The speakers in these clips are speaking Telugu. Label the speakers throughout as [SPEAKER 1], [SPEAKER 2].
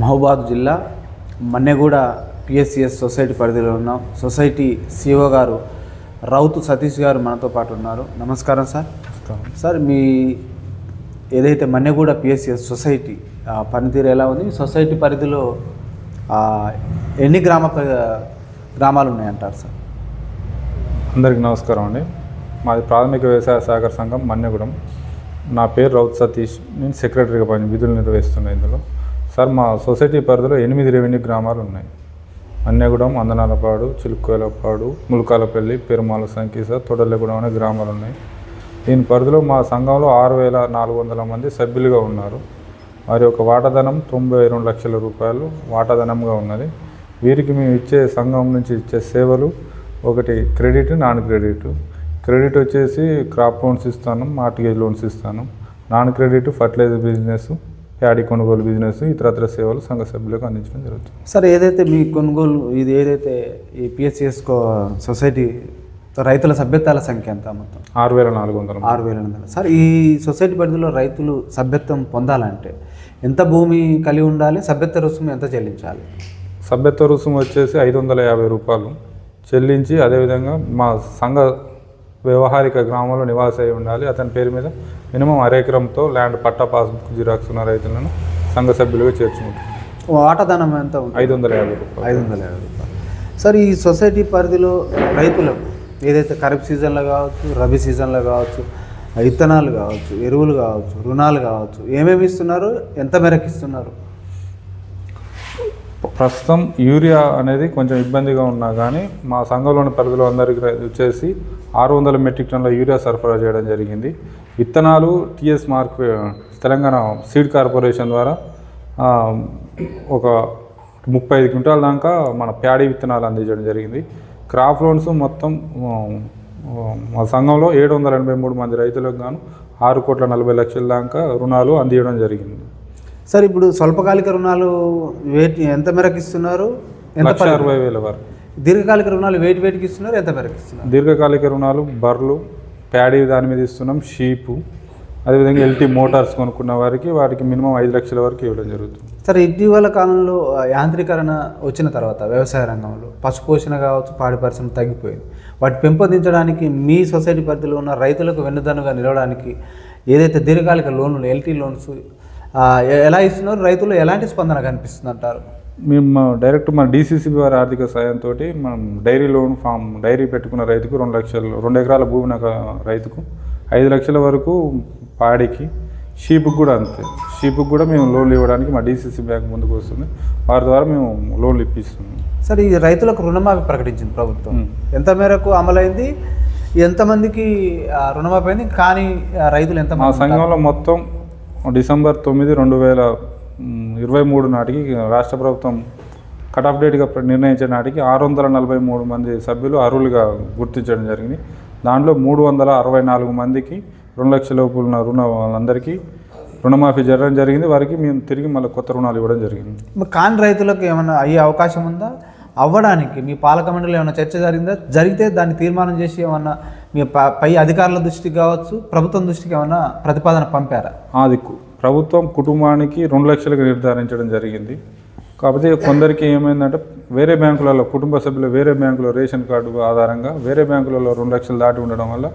[SPEAKER 1] మహబూబాద్ జిల్లా మన్నెగూడ పిఎస్సిఎస్ సొసైటీ పరిధిలో ఉన్నాం. సొసైటీ సిఓ గారు రౌతు సతీష్ గారు మనతో పాటు ఉన్నారు. నమస్కారం సార్. సార్ మీ ఏదైతే మన్నెగూడ పిఎస్సిఎస్ సొసైటీ పనితీరు ఎలా ఉంది? సొసైటీ పరిధిలో ఎన్ని గ్రామ గ్రామాలు ఉన్నాయంటారు సార్?
[SPEAKER 2] అందరికీ నమస్కారం అండి. మాది ప్రాథమిక వ్యవసాయ సహకార సంఘం మన్నెగూడెం. నా పేరు రౌత్ సతీష్. నేను సెక్రటరీగా పని విధులు నిర్వహిస్తున్నా ఇందులో. సార్ మా సొసైటీ పరిధిలో ఎనిమిది రెవెన్యూ గ్రామాలు ఉన్నాయి. అన్నగూడెం అందనాలపాడు చిలుక్కోలపాడు ములకాలపల్లి పెరుమాల సంకీస తొడలగూడెం అనే గ్రామాలు ఉన్నాయి. దీని పరిధిలో మా సంఘంలో ఆరు వేల నాలుగు వందల మంది సభ్యులుగా ఉన్నారు. వారి యొక్క వాటాధనం తొంభై రెండు లక్షల రూపాయలు వాటాధనంగా ఉన్నది. వీరికి మేము ఇచ్చే సంఘం నుంచి ఇచ్చే సేవలు ఒకటి క్రెడిట్ నాన్ క్రెడిట్. క్రెడిట్ వచ్చేసి క్రాప్ లోన్స్ ఇస్తాను మార్టిగేజ్ లోన్స్ ఇస్తాను. Non credit fertiliser business. Paddy కొనుగోలు బిజినెస్ ఇతరత్ర సేవలు సంఘ సభ్యులకు అందించడం జరుగుతుంది.
[SPEAKER 1] సార్ ఏదైతే మీ కొనుగోలు ఇది ఏదైతే ఈ పిఎస్సిఎస్ సొసైటీ రైతుల సభ్యత్వాల సంఖ్య ఎంత మొత్తం?
[SPEAKER 2] ఆరు వేల నాలుగు వందల.
[SPEAKER 1] ఆరు వేల ఎనిమిది వందలు. సార్ ఈ సొసైటీ పరిధిలో రైతులు సభ్యత్వం పొందాలంటే ఎంత భూమి కలిగి ఉండాలి? సభ్యత్వ రుసుము ఎంత చెల్లించాలి?
[SPEAKER 2] సభ్యత్వ రుసుము వచ్చేసి ఐదు వందల యాభై రూపాయలు. చెల్లించి అదేవిధంగా మా సంఘ వ్యవహారిక గ్రామంలో నివాస అయి ఉండాలి. అతని పేరు మీద మినిమం అరెకరంతో ల్యాండ్ పట్టా పాస్బుక్ జిరాక్స్ ఉన్న రైతులను సంఘ సభ్యులుగా చేర్చుకుంటాం
[SPEAKER 1] వాటాదానం ఎంత
[SPEAKER 2] ఐదు వందల యాభై రూపాయలు.
[SPEAKER 1] ఐదు వందల యాభై రూపాయలు. సార్ ఈ సొసైటీ పరిధిలో రైతులకు ఏదైతే ఖరీఫ్ సీజన్లో కావచ్చు రబీ సీజన్లో కావచ్చు విత్తనాలు కావచ్చు ఎరువులు కావచ్చు రుణాలు కావచ్చు ఏమేమి ఇస్తున్నారు? ఎంత మేరకు ఇస్తున్నారు?
[SPEAKER 2] ప్రస్తుతం యూరియా అనేది కొంచెం ఇబ్బందిగా ఉన్నా కానీ మా సంఘంలోని పరిధిలో అందరికీ వచ్చేసి ఆరు వందల మెట్రిక్ టన్నుల యూరియా సరఫరా చేయడం జరిగింది. విత్తనాలు TS mark Telangana seed corporation ద్వారా ఒక ముప్పై ఐదు క్వింటాల దాకా మన ప్యాడీ విత్తనాలు అందించడం జరిగింది. క్రాప్ లోన్స్ మొత్తం మా సంఘంలో ఏడు వందల ఎనభై మూడు మంది రైతులకు గాను ఆరు కోట్ల నలభై లక్షల దాకా రుణాలు అందించడం జరిగింది.
[SPEAKER 1] సార్ ఇప్పుడు స్వల్పకాలిక రుణాలు వేటి ఎంత మేరకు ఇస్తున్నారు? ఎంత
[SPEAKER 2] అరవై వేల వరకు.
[SPEAKER 1] దీర్ఘకాలిక రుణాలు వేటి వేటికి ఇస్తున్నారు ఎంత మేరకు ఇస్తున్నారు?
[SPEAKER 2] దీర్ఘకాలిక రుణాలు బర్రెలు ప్యాడీ దాని మీద ఇస్తున్నాం షీపు అదేవిధంగా ఎల్టీ మోటార్స్ కొనుక్కున్న వారికి వారికి మినిమం ఐదు లక్షల వరకు ఇవ్వడం జరుగుతుంది.
[SPEAKER 1] సార్ ఇటీవల కాలంలో యాంత్రీకరణ వచ్చిన తర్వాత వ్యవసాయ రంగంలో పశుపోషణ కావచ్చు పాడి పరిశ్రమ తగ్గిపోయింది. వాటి పెంపొందించడానికి మీ సొసైటీ పరిధిలో ఉన్న రైతులకు వెన్నుదన్నుగా నిలవడానికి ఏదైతే దీర్ఘకాలిక లోన్లు ఎల్టీ లోన్స్ ఎలా ఇస్తున్నారు? రైతులు ఎలాంటి స్పందన కనిపిస్తుంది అంటారు
[SPEAKER 2] మేము డైరెక్ట్ మన డీసీసీబీ వారి ఆర్థిక సాయంతో మనం డైరీ లోన్ ఫామ్ డైరీ పెట్టుకున్న రైతుకు రెండు లక్షలు రెండు ఎకరాల భూమి ఉన్న రైతుకు ఐదు లక్షల వరకు పాడికి షీపుకి కూడా అంతే. షీపుకి కూడా మేము లోన్లు ఇవ్వడానికి మా డీసీసీ బ్యాంక్ ముందుకు వస్తుంది. వారి ద్వారా మేము లోన్లు ఇప్పిస్తున్నాం.
[SPEAKER 1] సార్ ఈ రైతులకు రుణమాఫీ ప్రకటించింది ప్రభుత్వం. ఎంత మేరకు అమలైంది? ఎంతమందికి రుణమాఫీ అయింది? కానీ ఆ, రైతులు ఎంత
[SPEAKER 2] మా సంఘంలో మొత్తం డిసెంబర్ తొమ్మిది రెండు వేల ఇరవై మూడు నాటికి రాష్ట్ర ప్రభుత్వం కట్ ఆఫ్ డేట్గా ప్ర- నిర్ణయించిన నాటికి ఆరు వందల నలభై మూడు మంది సభ్యులు అర్హులుగా గుర్తించడం జరిగింది. దాంట్లో మూడు వందల అరవై నాలుగు మందికి రెండు లక్షల లోపు ఉన్న రుణ వాళ్ళందరికీ రుణమాఫీ జరగడం జరిగింది. వారికి మేము తిరిగి మళ్ళీ కొత్త రుణాలు ఇవ్వడం జరిగింది.
[SPEAKER 1] కాని రైతులకు ఏమైనా అయ్యే అవకాశం ఉందా? అవ్వడానికి మీ పాలక మండలి ఏమైనా చర్చ జరిగిందా? జరిగితే దాన్ని తీర్మానం చేసి ఏమన్నా మీ ప- అధికారుల దృష్టికి కావచ్చు ప్రభుత్వం దృష్టికి ఏమన్నా ప్రతిపాదన పంపారా?
[SPEAKER 2] అది కు- ప్రభుత్వం కుటుంబానికి రెండు లక్షలకు నిర్ధారించడం జరిగింది. కాకపోతే కొందరికి ఏమైందంటే వేరే బ్యాంకులలో కుటుంబ సభ్యులు వేరే బ్యాంకులో రేషన్ కార్డు ఆధారంగా వేరే బ్యాంకులలో రెండు లక్షలు దాటి ఉండడం వల్ల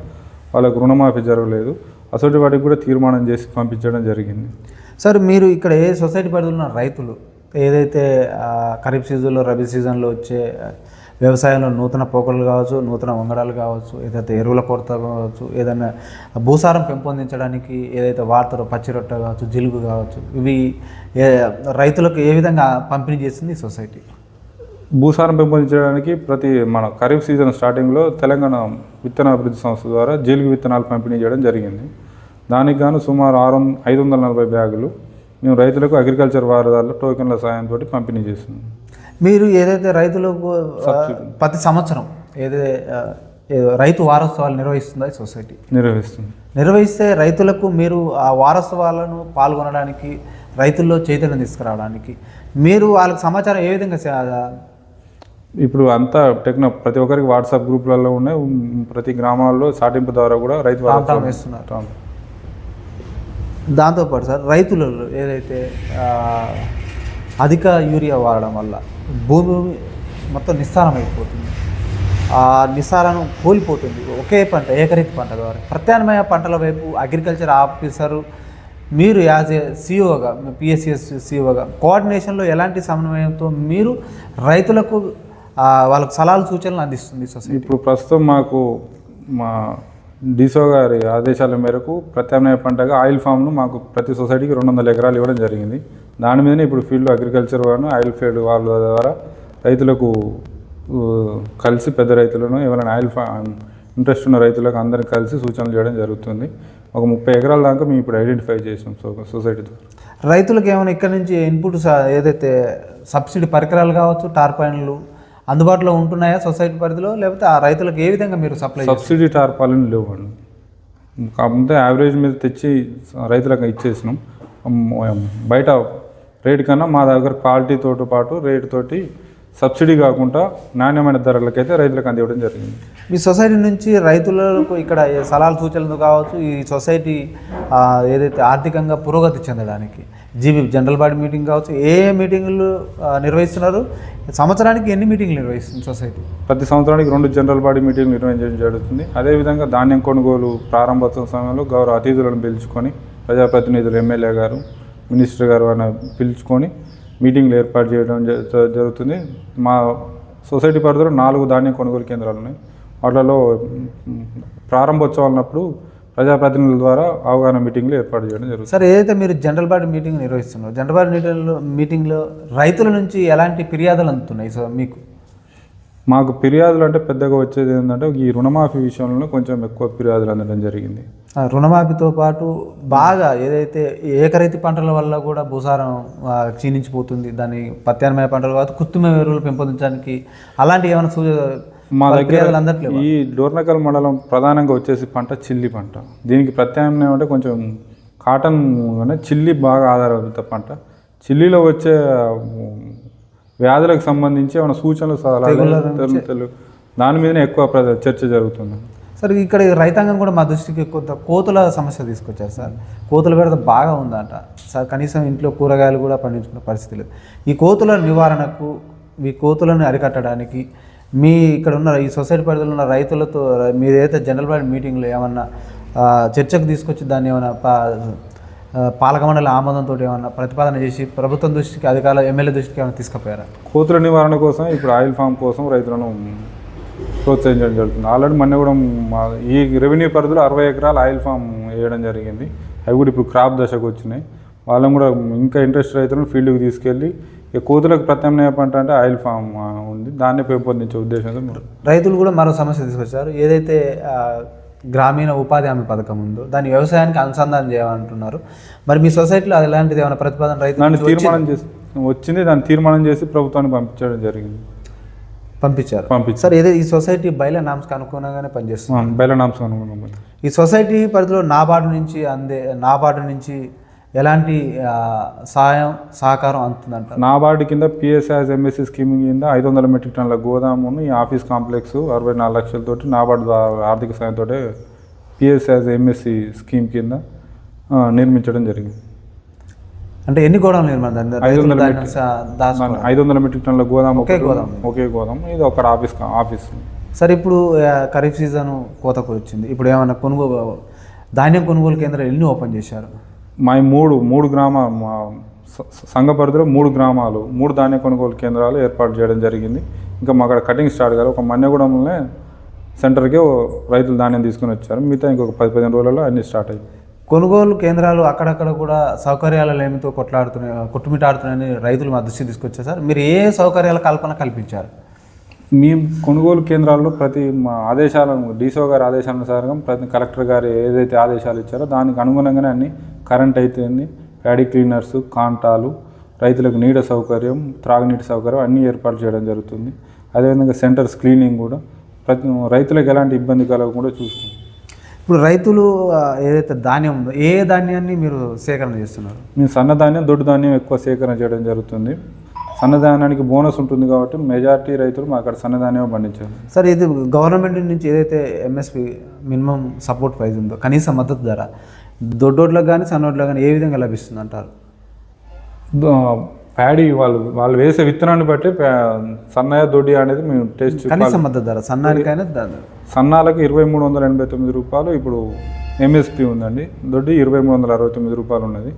[SPEAKER 2] వాళ్ళకు రుణమాఫీ జరగలేదు. అసలు వాటికి కూడా తీర్మానం చేసి పంపించడం జరిగింది.
[SPEAKER 1] సార్ మీరు ఇక్కడ ఏ సొసైటీ పరిధిలో ఉన్న రైతులు? ఏదైతే ఆ, ఖరీఫ్ సీజన్లో రబీ సీజన్లో వచ్చే ఆ, వ్యవసాయంలో నూతన పోకలు కావచ్చు నూతన వంగడాలు కావచ్చు ఏదైతే ఎరువుల కొరత కావచ్చు ఏదైనా భూసారం పెంపొందించడానికి ఏదైతే వాడతారో పచ్చి రొట్టె కావచ్చు జిలుగు కావచ్చు ఇవి రైతులకు ఏ విధంగా పంపిణీ చేస్తుంది ఈ సొసైటీ?
[SPEAKER 2] భూసారం పెంపొందించడానికి ప్రతి మన ఖరీఫ్ సీజన్ స్టార్టింగ్లో తెలంగాణ విత్తన అభివృద్ధి సంస్థ ద్వారా జీలుగు విత్తనాలు పంపిణీ చేయడం జరిగింది. దానికి గాను సుమారు ఆరు ఐదు వందల నలభై బ్యాగులు మేము రైతులకు అగ్రికల్చర్ వారదాల్లో టోకెన్ల సాయంతో పంపిణీ చేస్తున్నాం.
[SPEAKER 1] మీరు ఏదైతే రైతులకు ప్రతి సంవత్సరం ఏదైతే ఏదో రైతు వారోత్సవాలు నిర్వహిస్తుందో సొసైటీ?
[SPEAKER 2] నిర్వహిస్తుంది.
[SPEAKER 1] నిర్వహిస్తే రైతులకు మీరు ఆ వారోత్సవాలను పాల్గొనడానికి రైతుల్లో చైతన్యం తీసుకురావడానికి మీరు వాళ్ళకి సమాచారం ఏ విధంగా
[SPEAKER 2] ఇప్పుడు అంతా టెక్నో ప్రతి ఒక్కరికి వాట్సాప్ గ్రూపులలో ఉన్నాయి. ప్రతి గ్రామాల్లో సాటింపు ద్వారా కూడా రైతు
[SPEAKER 1] వేస్తున్నారు. దాంతోపాటు సార్ రైతులలో ఏదైతే అధిక యూరియా వాడడం వల్ల భూమి మొత్తం నిస్సారం అయిపోతుంది. ఆ నిస్సారం కోల్పోతుంది. ఒకే పంట ఏకరీతి పంట ద్వారా. ప్రత్యామ్నాయ పంటల వైపు అగ్రికల్చర్ ఆఫీసరు మీరు యాజ్ ఏ సిఇఓగా పిఎస్సిఎస్ సిఇఓగా కోఆర్డినేషన్లో ఎలాంటి సమన్వయంతో మీరు రైతులకు వాళ్ళకు సలహాలు సూచనలు అందిస్తుంది సొసైటీ?
[SPEAKER 2] ఇప్పుడు ప్రస్తుతం మాకు మా డిసో గారి ఆదేశాల మేరకు ప్రత్యామ్నాయ పంటగా ఆయిల్ ఫామ్ను మాకు ప్రతి సొసైటీకి రెండు వందల ఎకరాలు ఇవ్వడం జరిగింది. దాని మీదనే ఇప్పుడు ఫీల్డ్ అగ్రికల్చర్ వాళ్ళు ఆయిల్ ఫీల్డ్ వాళ్ళ ద్వారా రైతులకు కలిసి పెద్ద రైతులను ఎవరైనా ఆయిల్ ఫా ఇంట్రెస్ట్ ఉన్న రైతులకు అందరికి కలిసి సూచనలు చేయడం జరుగుతుంది. ఒక ముప్పై ఎకరాల దాకా మేము ఇప్పుడు ఐడెంటిఫై చేసాం సో సొసైటీ ద్వారా.
[SPEAKER 1] రైతులకు ఏమైనా ఇక్కడ నుంచి ఇన్పుట్ స- ఏదైతే సబ్సిడీ పరికరాలు కావచ్చు టార్పాయిన్లు అందుబాటులో ఉంటున్నాయా సొసైటీ పరిధిలో? లేకపోతే ఆ రైతులకు ఏ విధంగా మీరు సప్లై
[SPEAKER 2] సబ్సిడీ టార్పాలను లేవండి కాకపోతే యావరేజ్ మీద తెచ్చి రైతులకు ఇచ్చేసినాం. బయట రేట్ కన్నా మా దగ్గర క్వాలిటీతో పాటు రేట్ తోటి సబ్సిడీ కాకుండా నాణ్యమైన ధరలకైతే రైతులకు అందివ్వడం జరిగింది.
[SPEAKER 1] మీ సొసైటీ నుంచి రైతులకు ఇక్కడ సలహాలు సూచనలు కావచ్చు ఈ సొసైటీ ఏదైతే ఆర్థికంగా పురోగతి చెందడానికి? జీబీ జనరల్ బాడీ మీటింగ్ కావచ్చు ఏ ఏ మీటింగులు నిర్వహిస్తున్నారు? సంవత్సరానికి ఎన్ని మీటింగ్లు నిర్వహిస్తుంది సొసైటీ?
[SPEAKER 2] ప్రతి సంవత్సరానికి రెండు జనరల్ బాడీ మీటింగ్లు నిర్వహించడం జరుగుతుంది. అదేవిధంగా ధాన్యం కొనుగోలు ప్రారంభోత్సవ సమయంలో గౌరవ అతిథులను పిలుచుకొని ప్రజాప్రతినిధులు ఎమ్మెల్యే గారు మినిస్టర్ గారు అని పిలుచుకొని మీటింగ్లు ఏర్పాటు చేయడం జ- జరుగుతుంది. మా సొసైటీ పరిధిలో నాలుగు ధాన్యం కొనుగోలు కేంద్రాలు ఉన్నాయి. వాటిలో ప్రారంభోత్సవాలన్నప్పుడు ప్రజాప్రతినిధుల ద్వారా అవగాహన మీటింగ్లు ఏర్పాటు చేయడం జరుగుతుంది.
[SPEAKER 1] సార్ ఏదైతే మీరు జనరల్ బాడీ మీటింగ్ నిర్వహిస్తున్నారు జనరల్ బాడీ మీటింగ్లో మీటింగ్లో రైతుల నుంచి ఎలాంటి ఫిర్యాదులు అందుతున్నాయి? సార్ మీకు
[SPEAKER 2] మాకు ఫిర్యాదులు అంటే పెద్దగా వచ్చేది ఏంటంటే ఈ రుణమాఫీ విషయంలో కొంచెం ఎక్కువ ఫిర్యాదులు అందడం జరిగింది.
[SPEAKER 1] రుణమాఫీతో పాటు బాగా ఏదైతే ఏకరైతి పంటల వల్ల కూడా భూసారం క్షీణించిపోతుంది దాని ప్రత్యామ్నాయ పంటలు కావచ్చు కృత్రిమ ఎరువులు పెంపొందించడానికి అలాంటి ఏమైనా సూ
[SPEAKER 2] మా దగ్గర? ఈ డోర్నకల్ మండలం ప్రధానంగా వచ్చేసి పంట చిల్లి పంట. దీనికి ప్రత్యామ్నాయం అంటే కొంచెం కాటన్ చిల్లి బాగా ఆధారపడిత పంట. చిల్లిలో వచ్చే వ్యాధులకు సంబంధించి ఏమైనా సూచనలు సలహాలు దాని మీదనే ఎక్కువ చర్చ జరుగుతుంది.
[SPEAKER 1] సార్ ఇక్కడ రైతాంగం కూడా మా దృష్టికి కొంత కోతుల సమస్య తీసుకొచ్చారు సార్. కోతుల బెడద బాగా ఉందంట. సార్ కనీసం ఇంట్లో కూరగాయలు కూడా పండించుకునే పరిస్థితి లేదు. ఈ కోతుల నివారణకు ఈ కోతులను అరికట్టడానికి మీ ఇక్కడ ఉన్న ఈ సొసైటీ పరిధిలో ఉన్న రైతులతో మీరైతే జనరల్ బాడీ మీటింగ్లో ఏమన్నా చర్చకు తీసుకొచ్చి దాన్ని ఏమైనా పా పాలక మండలి ఆమోదంతో ఏమన్నా ప్రతిపాదన చేసి ప్రభుత్వం దృష్టికి అధికారుల ఎమ్మెల్యే దృష్టికి ఏమైనా తీసుకుపోయారా?
[SPEAKER 2] కోతుల నివారణ కోసం ఇప్పుడు ఆయిల్ ఫామ్ కోసం రైతులను ప్రోత్సహించడం జరుగుతుంది. ఆల్రెడీ మొన్న కూడా మా ఈ రెవెన్యూ పరిధిలో అరవై ఎకరాలు ఆయిల్ ఫామ్ వేయడం జరిగింది. అవి కూడా ఇప్పుడు క్రాప్ దశకు వచ్చినాయి. వాళ్ళని కూడా ఇంకా ఇంట్రెస్ట్ రైతులను ఫీల్డ్కి తీసుకెళ్ళి ఇక కోతులకు ప్రత్యామ్నాయ పంట అంటే ఆయిల్ ఫామ్ ఉంది. దాన్ని పెంపొందించే ఉద్దేశంతో
[SPEAKER 1] రైతులు కూడా మరో సమస్య తీసుకొచ్చారు. ఏదైతే గ్రామీణ ఉపాధి హామీ పథకం ఉందో దాన్ని వ్యవసాయానికి అనుసంధానం చేయాలంటున్నారు. మరి మీ సొసైటీలో అలాంటిది ఏమైనా ప్రతిపాదన వచ్చి
[SPEAKER 2] తీర్మానం చేసి వచ్చింది. దాన్ని తీర్మానం చేసి ప్రభుత్వానికి పంపించడం జరిగింది.
[SPEAKER 1] పంపించారు.
[SPEAKER 2] పంపించారు.
[SPEAKER 1] సార్ ఏదో ఈ సొసైటీ బయల నామ్స్కి అనుగుణంగానే పనిచేస్తుంది?
[SPEAKER 2] బెలనాంశం అనుకున్నాం
[SPEAKER 1] ఈ సొసైటీ పరిధిలో నాబార్డు నుంచి అందే నాబార్డు నుంచి ఎలాంటి సహాయం సహకారం అందుతుందంటారు?
[SPEAKER 2] నాబార్డు కింద పిఎస్ఆర్ఎస్ ఎంఎస్సి స్కీమ్ కింద ఐదు వందల మెట్రిక్ టన్నుల గోదామును ఈ ఆఫీస్ కాంప్లెక్స్ అరవై నాలుగు లక్షలతోటి నాబార్డు ద్వారా ఆర్థిక సాయంతో పిఎస్ఆర్ఎస్ ఎంఎస్సి స్కీమ్ కింద నిర్మించడం జరిగింది.
[SPEAKER 1] అంటే ఎన్ని గోడౌన్లు నిర్మాణం
[SPEAKER 2] ఐదు వందల ఐదు వందల మెట్రిక్ టన్నుల గోదాము
[SPEAKER 1] ఒకే గోదాం.
[SPEAKER 2] ఒకే గోదాం ఇది ఒక ఆఫీస్ ఆఫీస్.
[SPEAKER 1] సార్ ఇప్పుడు ఖరీఫ్ సీజన్ కోతకు వచ్చింది. ఇప్పుడు ఏమైనా కొనుగోలు ధాన్యం కొనుగోలు కేంద్రాలు ఎన్ని ఓపెన్ చేశారు?
[SPEAKER 2] మా మూడు మూడు గ్రామ మా సంఘ పరిధిలో మూడు గ్రామాలు మూడు ధాన్య కొనుగోలు కేంద్రాలు ఏర్పాటు చేయడం జరిగింది. ఇంకా మా అక్కడ కటింగ్ స్టార్ట్ కాదు ఒక మన్యగూడెంలోనే సెంటర్కి రైతులు ధాన్యం తీసుకుని వచ్చారు. మిగతా ఇంకొక పది పదిహేను రోజులలో అన్నీ స్టార్ట్ అయ్యాయి.
[SPEAKER 1] కొనుగోలు కేంద్రాలు అక్కడక్కడ కూడా సౌకర్యాల లేమితో కొట్లాడుతున్నాయి కొట్టుమిటాడుతున్నాయని రైతులు మా దృష్టికి తీసుకొచ్చారు సార్. మీరు ఏ సౌకర్యాల కల్పన కల్పించారు?
[SPEAKER 2] మేము కొనుగోలు కేంద్రాల్లో ప్రతి మా ఆదేశాల డీసో గారి ఆదేశానుసారం ప్రతి కలెక్టర్ గారు ఏదైతే ఆదేశాలు ఇచ్చారో దానికి అనుగుణంగానే అన్ని కరెంట్ అయితేంది. ప్యాడీ క్లీనర్స్ కాంటాలు రైతులకు నీడ సౌకర్యం త్రాగునీటి సౌకర్యం అన్నీ ఏర్పాటు చేయడం జరుగుతుంది. అదేవిధంగా సెంటర్స్ క్లీనింగ్ కూడా ప్రతి రైతులకు ఎలాంటి ఇబ్బంది కలగకుండా చూసుకుంటాం
[SPEAKER 1] ఇప్పుడు రైతులు ఏదైతే ధాన్యం ఉందో ఏ ధాన్యాన్ని మీరు సేకరణ చేస్తున్నారు?
[SPEAKER 2] మేము సన్నధాన్యం దొడ్డు ధాన్యం ఎక్కువ సేకరణ చేయడం జరుగుతుంది. సన్నధాన్యానికి బోనస్ ఉంటుంది కాబట్టి మెజారిటీ రైతులు మా అక్కడ సన్నధాన్యం పండించారు.
[SPEAKER 1] సార్ ఇది గవర్నమెంట్ నుంచి ఏదైతే ఎంఎస్పి మినిమం సపోర్ట్ ప్రైస్ ఉందో కనీస మద్దతు ధర దొడ్డోట్లకు కానీ సన్నోట్లకు కానీ ఏ విధంగా లభిస్తుంది అంటారు
[SPEAKER 2] ప్యాడీ వాళ్ళు వాళ్ళు వేసే విత్తనాన్ని బట్టి సన్నయ్య దొడ్డి అనేది మేము టేస్ట్
[SPEAKER 1] కనీస మద్దతు ధర సన్నానికైనా
[SPEAKER 2] సన్నాలకు ఇరవై మూడు వందల ఎనభై తొమ్మిది రూపాయలు ఇప్పుడు ఎంఎస్పి ఉందండి దొడ్డి ఇరవై మూడు వందల అరవై తొమ్మిది రూపాయలు ఉన్నది.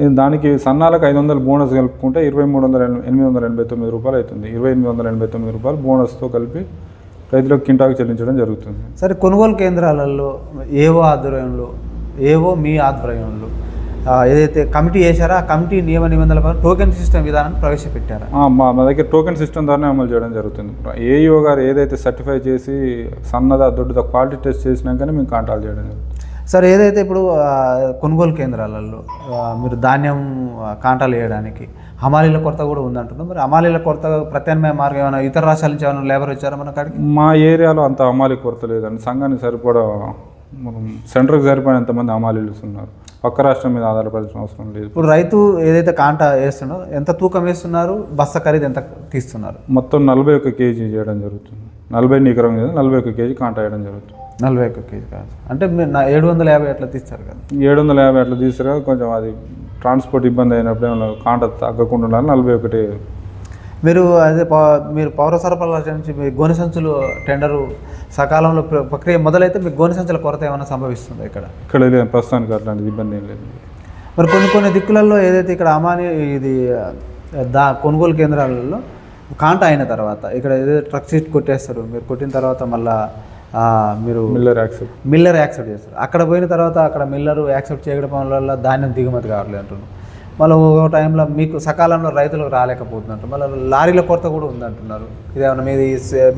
[SPEAKER 2] దానికి సన్నాలకు ఐదు వందలు బోనస్ కలుపుకుంటే ఇరవై మూడు వందల ఎన- ఎనిమిది వందల ఎనభై తొమ్మిది రూపాయలు అవుతుంది. ఇరవై ఎనిమిది వందల ఎనభై తొమ్మిది రూపాయలు బోనస్తో కలిపి రైతులకు కింటాకు చెల్లించడం జరుగుతుంది.
[SPEAKER 1] సరే కొనుగోలు కేంద్రాలలో ఏవో ఆధ్వర్యంలో ఏవో మీ ఆధ్వర్యంలో ఏదైతే కమిటీ వేశారో ఆ కమిటీ నియమ నిబంధనల ప్రకారం టోకెన్ సిస్టమ్ విధానాన్ని ప్రవేశపెట్టారా?
[SPEAKER 2] మా మా దగ్గర టోకెన్ సిస్టమ్ ద్వారానే అమలు చేయడం జరుగుతుంది. ఏఈఓ గారు ఏదైతే సర్టిఫై చేసి సన్నదా దొడ్డుదా క్వాలిటీ టెస్ట్ చేసినాకనే మేము కాంటాక్ట్ చేయడం జరుగుతుంది.
[SPEAKER 1] సార్ ఏదైతే ఇప్పుడు కొనుగోలు కేంద్రాలలో మీరు ధాన్యం కాంటాలు వేయడానికి హమాలీల కొరత కూడా ఉందంటున్నారు. మరి హమాలీల కొరత ప్రత్యామ్నాయ మార్గం ఏమైనా ఇతర రాష్ట్రాల నుంచి ఏమైనా లేబర్ వచ్చారా మన కాడికి?
[SPEAKER 2] మా ఏరియాలో అంత అమాలి కొరత లేదండి. సంఘానికి సరిపడా మనం సెంటర్కి సరిపడినంత మంది అమాలీలు ఉన్నారు. పక్క రాష్ట్రం మీద ఆధారపడాల్సిన అవసరం లేదు.
[SPEAKER 1] ఇప్పుడు రైతు ఏదైతే కాంటా వేస్తున్నారో ఎంత తూకం వేస్తున్నారు? బస్త ఖరీదు ఎంత తీస్తున్నారు?
[SPEAKER 2] మొత్తం నలభై ఒక్క కేజీ చేయడం జరుగుతుంది. నలభై నికరం మీద నలభై ఒక్క కేజీ కాంటా వేయడం జరుగుతుంది.
[SPEAKER 1] నలభై ఒక్క కేజీ కాదు. అంటే మీరు నా ఏడు వందల యాభై అట్లా తీస్తారు కదా.
[SPEAKER 2] ఏడు వందల యాభై అట్లా తీసుకురా కొంచెం అది ట్రాన్స్పోర్ట్ ఇబ్బంది అయినప్పుడు ఏమైనా కాంటా తగ్గకుండా నలభై ఒకటి.
[SPEAKER 1] మీరు అదే మీరు పౌర సరఫరాల నుంచి మీ గోనె సంచులు టెండరు సకాలంలో ప్ర- ప్రక్రియ మొదలైతే మీకు గోనె సంచుల కొరత ఏమైనా సంభవిస్తుంది ఇక్కడ?
[SPEAKER 2] ఇక్కడ లేదు ప్రస్తుతానికి అట్లాంటి ఇబ్బంది ఏం లేదు.
[SPEAKER 1] మరి కొన్ని కొన్ని దిక్కులలో ఏదైతే ఇక్కడ అమాని ఇది దా కొనుగోలు కేంద్రాలలో కాంట అయిన తర్వాత ఇక్కడ ఏదైతే ట్రక్ సీట్ కొట్టేస్తారు మీరు కొట్టిన తర్వాత మళ్ళా మీరు
[SPEAKER 2] మిల్లర్ యాక్సెప్ట్.
[SPEAKER 1] మిల్లర్ యాక్సెప్ట్ చేస్తారు. అక్కడ పోయిన తర్వాత అక్కడ మిల్లర్ యాక్సెప్ట్ చేయడం వల్ల ధాన్యం దిగుమతి కావట్లేదు అంటున్నారు. మళ్ళీ ఒక టైంలో మీకు సకాలంలో రైతులకు రాలేకపోతుందంటారు మళ్ళీ లారీల కొరత కూడా ఉందంటున్నారు. ఇదేమన్నా మీది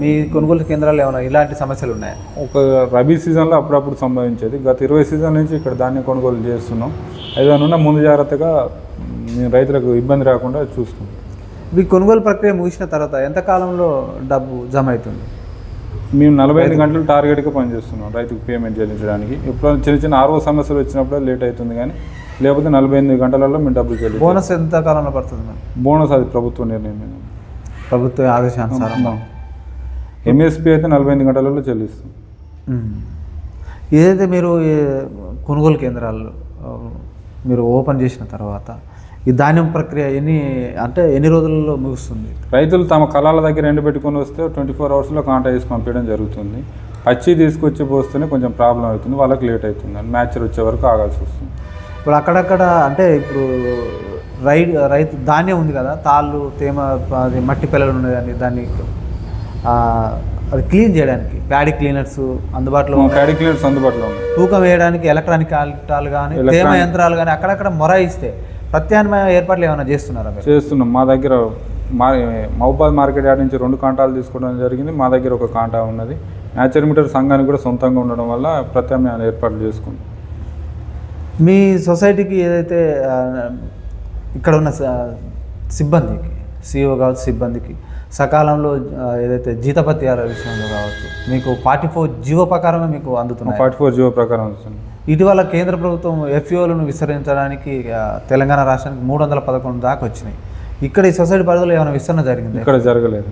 [SPEAKER 1] మీ కొనుగోలు కేంద్రాలు ఏమైనా ఇలాంటి సమస్యలు ఉన్నాయా?
[SPEAKER 2] ఒక రబీ సీజన్లో అప్పుడప్పుడు సంభవించేది. గత ఇరవై సీజన్ నుంచి ఇక్కడ ధాన్యం కొనుగోలు చేస్తున్నాం. ఏదైనా ముందు జాగ్రత్తగా మేము రైతులకు ఇబ్బంది రాకుండా చూసుకుంటాం.
[SPEAKER 1] మీ కొనుగోలు ప్రక్రియ ముగిసిన తర్వాత ఎంత కాలంలో డబ్బు జమ అవుతుంది?
[SPEAKER 2] మేము నలభై ఐదు గంటలు టార్గెట్గా పనిచేస్తున్నాం రైతుకు పేమెంట్ చెల్లించడానికి. ఎప్పుడైనా చిన్న చిన్న ఆర్ఓ సమస్యలు వచ్చినప్పుడు లేట్ అవుతుంది కానీ లేకపోతే నలభై ఎనిమిది గంటలలో మేము డబ్బులు చెల్లి
[SPEAKER 1] బోనస్ ఎంత కాలంలో పడుతుంది
[SPEAKER 2] బోనస్ అది ప్రభుత్వ నిర్ణయం
[SPEAKER 1] ప్రభుత్వ ఆదేశానుసారం.
[SPEAKER 2] ఎంఎస్పీ అయితే నలభై ఎనిమిది గంటలలో చెల్లిస్తాం.
[SPEAKER 1] ఏదైతే మీరు కొనుగోలు కేంద్రాలు మీరు ఓపెన్ చేసిన తర్వాత ఈ ధాన్యం ప్రక్రియ ఎన్ని అంటే ఎన్ని రోజులలో ముగుస్తుంది?
[SPEAKER 2] రైతులు తమ కళాల దగ్గర ఎండ పెట్టుకొని వస్తే ట్వంటీ ఫోర్ అవర్స్లో కాంటా వేసి పంపించడం జరుగుతుంది. పచ్చి తీసుకొచ్చి పోస్తేనే కొంచెం ప్రాబ్లం అవుతుంది వాళ్ళకి లేట్ అవుతుంది మ్యాచర్ వచ్చే వరకు ఆగాల్సి వస్తుంది.
[SPEAKER 1] ఇప్పుడు అక్కడక్కడ అంటే ఇప్పుడు రై రైతు ధాన్యం ఉంది కదా తాళ్ళు తేమ అది మట్టి పిల్లలు ఉన్నదని దాన్ని అది క్లీన్ చేయడానికి ప్యాడీ క్లీనర్స్ అందుబాటులో ఉన్నాయి.
[SPEAKER 2] ప్యాడీ క్లీనర్స్ అందుబాటులో ఉన్నాయి.
[SPEAKER 1] తూకం వేయడానికి ఎలక్ట్రానిక్ ఆల్టాలు కానీ తేమ యంత్రాలు కానీ అక్కడక్కడ మొరాయిస్తే ప్రత్యామ్నాయ ఏర్పాట్లు ఏమైనా చేస్తున్నారా మీరు?
[SPEAKER 2] చేస్తున్నాం. మా దగ్గర మా మహబాద్ మార్కెట్ యార్డ్ నుంచి రెండు కాంటాలు తీసుకోవడం జరిగింది. మా దగ్గర ఒక కాంటా ఉన్నది. న్యాచురల్ మీటర్ సంఘానికి కూడా సొంతంగా ఉండడం వల్ల ప్రత్యామ్నాయాలు ఏర్పాటు చేసుకుంటాం
[SPEAKER 1] మీ సొసైటీకి ఏదైతే ఇక్కడ ఉన్న సిబ్బందికి సిఇఓ కావచ్చు సిబ్బందికి సకాలంలో ఏదైతే జీతపత్యాల విషయంలో కావచ్చు మీకు ఫార్టీ ఫోర్ జీవో ప్రకారమే మీకు అందుతున్నాయి?
[SPEAKER 2] ఫార్టీ ఫోర్ జీవో ప్రకారం వస్తుంది
[SPEAKER 1] ఇటీవల కేంద్ర ప్రభుత్వం ఎఫ్ఈఓలను విస్తరించడానికి తెలంగాణ రాష్ట్రానికి మూడు వందల పదకొండు దాకా వచ్చినాయి. ఇక్కడ ఈ సొసైటీ పరిధిలో ఏమైనా విస్తరణ జరిగింది?
[SPEAKER 2] ఇక్కడ జరగలేదు.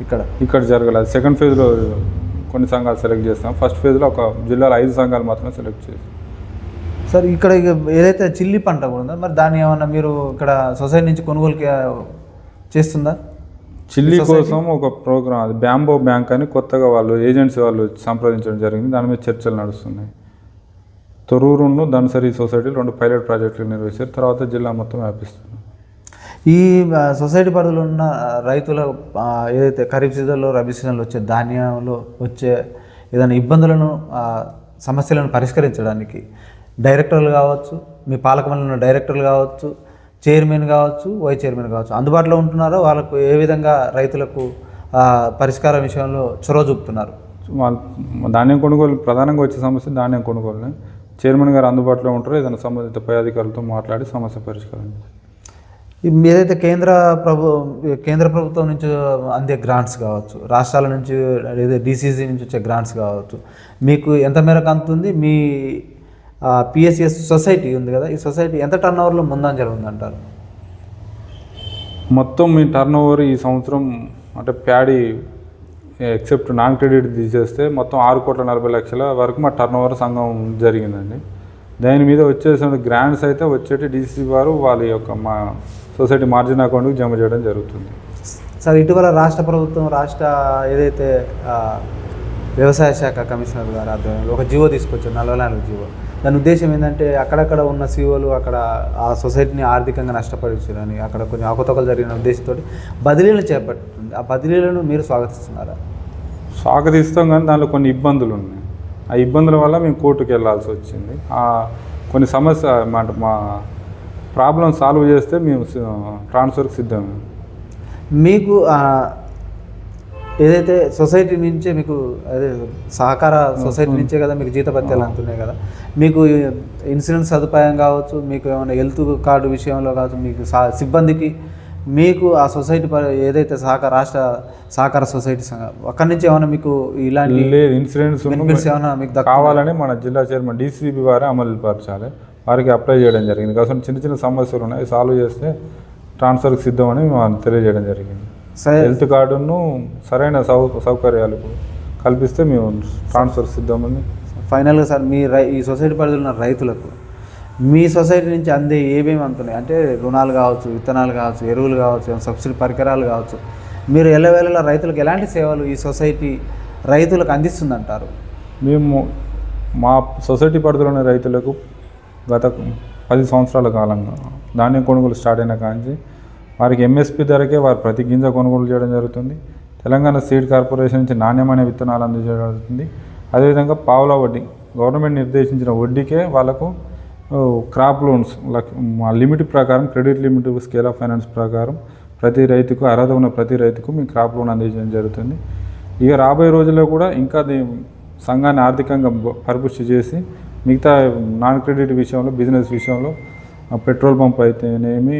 [SPEAKER 1] ఇక్కడ?
[SPEAKER 2] ఇక్కడ జరగలేదు. సెకండ్ ఫేజ్లో కొన్ని సంఘాలు సెలెక్ట్ చేస్తాం. ఫస్ట్ ఫేజ్లో ఒక జిల్లాలో ఐదు సంఘాలు మాత్రమే సెలెక్ట్ చేస్తాం.
[SPEAKER 1] సార్ ఇక్కడ ఇక ఏదైతే చిల్లి పంట కూడా ఉందో మరి దాన్ని ఏమన్నా మీరు ఇక్కడ సొసైటీ నుంచి కొనుగోలుకి ఆ, చేస్తుందా?
[SPEAKER 2] చిల్లీ కోసం ఒక ప్రోగ్రామ్ అది బ్యాంబో బ్యాంక్ అని కొత్తగా వాళ్ళు ఏజెన్సీ వాళ్ళు సంప్రదించడం జరిగింది. దాని మీద చర్చలు నడుస్తున్నాయి. తొర్రూరును ధనసరి సొసైటీలు రెండు పైలట్ ప్రాజెక్టులు నిర్వహిస్తారు. తర్వాత జిల్లా మొత్తం వ్యాపిస్తున్నారు
[SPEAKER 1] ఈ సొసైటీ పరిధిలో ఉన్న రైతుల ఏదైతే ఖరీఫ్ సీజన్లో రబీ సీజన్లో వచ్చే ధాన్యంలో వచ్చే ఏదైనా ఇబ్బందులను సమస్యలను పరిష్కరించడానికి డైరెక్టర్లు కావచ్చు మీ పాలక మండలి ఉన్న డైరెక్టర్లు కావచ్చు చైర్మన్ కావచ్చు వైస్ చైర్మన్ కావచ్చు అందుబాటులో ఉంటున్నారో వాళ్ళకు ఏ విధంగా రైతులకు పరిష్కారం విషయంలో చొరవ చూపుతున్నారు?
[SPEAKER 2] ధాన్యం కొనుగోలు ప్రధానంగా వచ్చే సమస్య ధాన్యం కొనుగోలు చైర్మన్ గారు అందుబాటులో ఉంటారో ఏదైనా సంబంధిత పై అధికారులతో మాట్లాడి సమస్య పరిష్కారం
[SPEAKER 1] ఏదైతే కేంద్ర ప్రభు కేంద్ర ప్రభుత్వం నుంచి అందే గ్రాంట్స్ కావచ్చు రాష్ట్రాల నుంచి లేదా డీసీసీ నుంచి వచ్చే గ్రాంట్స్ కావచ్చు మీకు ఎంత మేరకు అందుతుంది మీ పిఎస్సిఎస్ సొసైటీ ఉంది కదా ఈ సొసైటీ ఎంత టర్న్ ఓవర్లో ముందంజలు ఉందంటారు?
[SPEAKER 2] మొత్తం మీ టర్న్ ఓవర్ ఈ సంవత్సరం అంటే ప్యాడీ ఎక్సెప్ట్ నాన్ క్రెడిట్ తీసేస్తే మొత్తం ఆరు కోట్ల నలభై లక్షల వరకు మా టర్న్ ఓవర్ సంఘం జరిగిందండి. దాని మీద వచ్చేసిన గ్రాంట్స్ అయితే వచ్చేటి డీసీ వారు వాళ్ళ యొక్క మా సొసైటీ మార్జిన్ అకౌంట్కి జమ చేయడం జరుగుతుంది.
[SPEAKER 1] సార్ ఇటీవల రాష్ట్ర ప్రభుత్వం రాష్ట్ర ఏదైతే వ్యవసాయ శాఖ కమిషనర్ గారు ఆధ్వర్యంలో ఒక జీవో తీసుకొచ్చారు నలభై నాలుగు జీవో. దాని ఉద్దేశం ఏంటంటే అక్కడక్కడ ఉన్న సీఓలు అక్కడ ఆ సొసైటీని ఆర్థికంగా నష్టపరిచారని అక్కడ కొన్ని అవకతవకలు జరిగిన ఉద్దేశంతో బదిలీలు చేపట్టింది. ఆ బదిలీలను మీరు స్వాగతిస్తున్నారా?
[SPEAKER 2] స్వాగతిస్తాం కానీ దానిలో కొన్ని ఇబ్బందులు ఉన్నాయి. ఆ ఇబ్బందుల వల్ల మేము కోర్టుకు వెళ్ళాల్సి వచ్చింది. ఆ కొన్ని సమస్య మా మా ప్రాబ్లం సాల్వ్ చేస్తే మేము ట్రాన్స్ఫర్కి సిద్ధమే
[SPEAKER 1] మీకు ఏదైతే సొసైటీ నుంచే మీకు అదే సహకార సొసైటీ నుంచే కదా మీకు జీతభత్యాలు అందుతున్నాయి కదా. మీకు ఇన్సూరెన్స్ సదుపాయం కావచ్చు మీకు ఏమైనా హెల్త్ కార్డు విషయంలో కావచ్చు మీకు సా- సిబ్బందికి మీకు ఆ సొసైటీ ఏదైతే సహకార రాష్ట్ర సహకార సొసైటీ సంఘం అక్కడి నుంచి ఏమైనా మీకు ఇలాంటి
[SPEAKER 2] లేదు ఇన్సూరెన్స్
[SPEAKER 1] ఏమైనా మీకు
[SPEAKER 2] కావాలని మన జిల్లా చైర్మన్ డీసీబీ వారే అమలు పరచాలి. వారికి అప్లై చేయడం జరిగింది. కాబట్టి చిన్న చిన్న సమస్యలు ఉన్నాయి. సాల్వ్ చేస్తే ట్రాన్స్ఫర్కి సిద్ధమని మేము తెలియజేయడం జరిగింది.
[SPEAKER 1] సరే.
[SPEAKER 2] హెల్త్ కార్డును సరైన సౌ సౌకర్యాలు కల్పిస్తే మేము ట్రాన్స్ఫర్ సిద్ధమని
[SPEAKER 1] ఫైనల్గా సార్ మీ రై ఈ సొసైటీ పరిధిలో ఉన్న రైతులకు మీ సొసైటీ నుంచి అందే ఏమేమి అందుతున్నాయి అంటే రుణాలు కావచ్చు విత్తనాలు కావచ్చు ఎరువులు కావచ్చు సబ్సిడీ పరికరాలు కావచ్చు. మీరు ఎల్లవేళలా రైతులకు ఎలాంటి సేవలు ఈ సొసైటీ రైతులకు అందిస్తుందంటారు?
[SPEAKER 2] మేము మా సొసైటీ పరిధిలోని రైతులకు గత పది సంవత్సరాల కాలంగా ధాన్యం కొనుగోలు స్టార్ట్ అయిన కాంచి వారికి ఎంఎస్పి ధరకే వారు ప్రతి గింజ కొనుగోలు చేయడం జరుగుతుంది. తెలంగాణ సీడ్ కార్పొరేషన్ నుంచి నాణ్యమైన విత్తనాలు అందజేయడం జరుగుతుంది. అదేవిధంగా పావులా వడ్డీ గవర్నమెంట్ నిర్దేశించిన వడ్డీకే వాళ్ళకు క్రాప్ లోన్స్ మా లిమిట్ ప్రకారం credit limit scale of finance ప్రకారం ప్రతి రైతుకు అర్హత ఉన్న ప్రతి రైతుకు మీ క్రాప్ లోన్ అందించడం జరుగుతుంది. ఇక రాబోయే రోజుల్లో కూడా ఇంకా సంఘాన్ని ఆర్థికంగా పరిపుష్టి చేసి మిగతా నాన్ క్రెడిట్ విషయంలో బిజినెస్ విషయంలో పెట్రోల్ పంప్ అయితేనేమి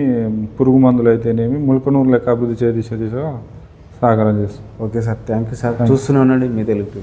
[SPEAKER 2] పురుగు మందులు అయితేనేమి ముల్కనూరు లెక్క అభివృద్ధి చేసే దిశగా సహకారం చేస్తాం.
[SPEAKER 1] Okay sir thank you sir. చూస్తూనే ఉండండి మీ తెలుగు.